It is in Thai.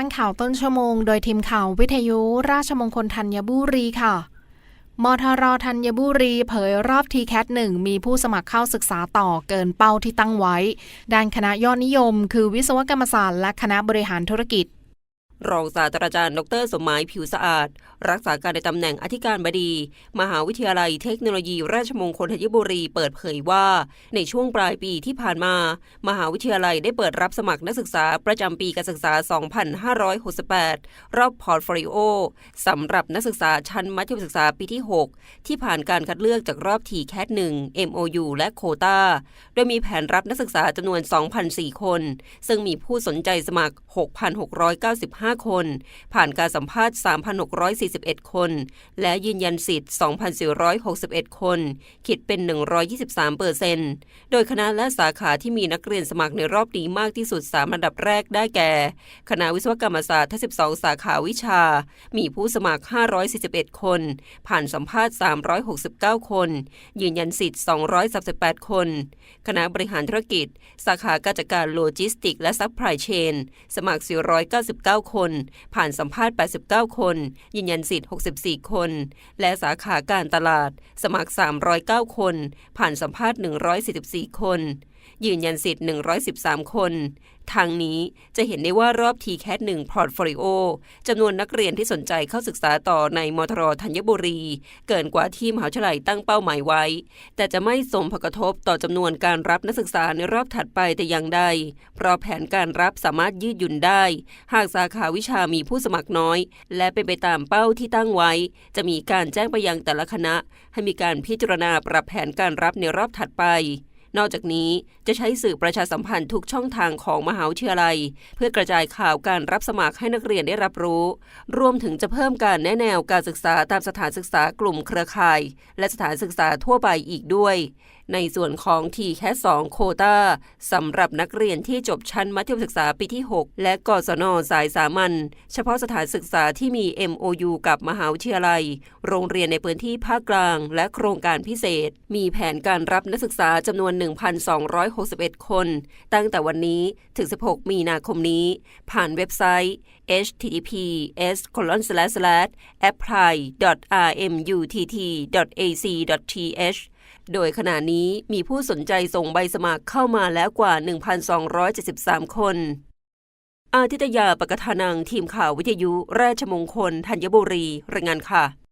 ฟังข่าวต้นชั่วโมง โดยทีมข่าววิทยุราชมงคลธัญบุรีค่ะ มทรธัญบุรีเผยรอบ t c a t 1มีผู้สมัครเข้าศึกษาต่อเกินเป้าที่ตั้งไว้ ด้านคณะยอดนิยม คือวิศวกรรมศาสตร์และคณะบริหารธุรกิจ รองศาสตราจารย์ ดร สมหมายผิวสะอาด รักษาการในตำแหน่งอธิการบดี มหาวิทยาลัยเทคโนโลยี ราชมงคลธัญบุรีเปิดเผยว่า ในช่วงปลายปีที่ผ่านมา มหาวิทยาลัยได้เปิดรับสมัครนักศึกษาประจำปีการศึกษา 2568 รอบพอร์ตโฟลิโอสำหรับนักศึกษาชั้นมัธยมศึกษาปีที่ 6 ที่ผ่านการคัดเลือกจากรอบ t c a t 1 MOU และโคตาโดยมีแผนรับนักศึกษาจำนวน 2,004 คน ซึ่งมีผู้สนใจสมัคร 6,695คน ผ่านการสัมภาษณ์ 3,641 คน และยืนยันสิทธิ์ 2,461 คน คิดเป็น 123เปอร์เซ็นต์โดยคณะและสาขาที่มีนักเรียนสมัครในรอบนี้มากที่สุด3อันดับแรกได้แก่ คณะวิศวกรรมศาสตร์ทั้ง12 สาขาวิชา มีผู้สมัคร 541 คน ผ่านสัมภาษณ์ 369 คน ยืนยันสิทธิ์ 238 คน คณะบริหารธุรกิจ สาขาการจัดการโลจิสติก และซัพพลายเชน สมัคร 499 คนผ่านสัมภาษณ์ 89 คน ยืนยันสิทธิ์ 64 คน และสาขาการตลาด สมัคร 309 คน ผ่านสัมภาษณ์ 144 คน ยืนยันสิทธิ์ 113 คน ทางนี้จะเห็นได้ว่ารอบ t c a t 1 Portfolio จำนวนนักเรียนที่สนใจเข้าศึกษาต่อในมทรธัญบุรี เกินกว่าที่มหาวิทยาลัยตั้งเป้าหมายไว้ แต่จะไม่ส่งผลกระทบต่อจำนวนการรับนักศึกษาในรอบถัดไปแต่อย่างใด เพราะแผนการรับสามารถยืดหยุ่นได้ หากสาขาวิชามีผู้สมัครน้อย และเป็นไปตามเป้าที่ตั้งไว้ จะมีการแจ้งไปยังแต่ละคณะ ให้มีการพิจารณาปรับแผนการรับในรอบถัดไป นอกจากนี้จะใช้สื่อประชาสัมพันธ์ทุกช่องทางของมหาวิทยาลัย เพื่อกระจายข่าวการรับสมัครให้นักเรียนได้รับรู้ รวมถึงจะเพิ่มการแนะแนวการศึกษาตามสถานศึกษากลุ่มเครือข่าย และสถานศึกษาทั่วไปอีกด้วย ในส่วนของ t c a t 2โคตาสำหรับนักเรียนที่จบชั้นมัธยมศึกษาปีที่ 6 และกศนสายสามัญเฉพาะสถานศึกษาที่มี MOU กับมหาวิทยาลัย โรงเรียนในพื้นที่ภาคกลาง และโครงการพิเศษ มีแผนการรับนักศึกษาจำนวน 1,261 คน ตั้งแต่วันนี้ถึง 16 มีนาคมนี้ ผ่านเว็บไซต์ https apply rmutt.ac.th โดยขณะนี้มีผู้สนใจส่งใบสมัครเข้ามาแล้วกว่า 1,273 คน อาทิตยาปกทานังทีมข่าววิทยุ ราชมงคล ธัญบุรีรายงานค่ะ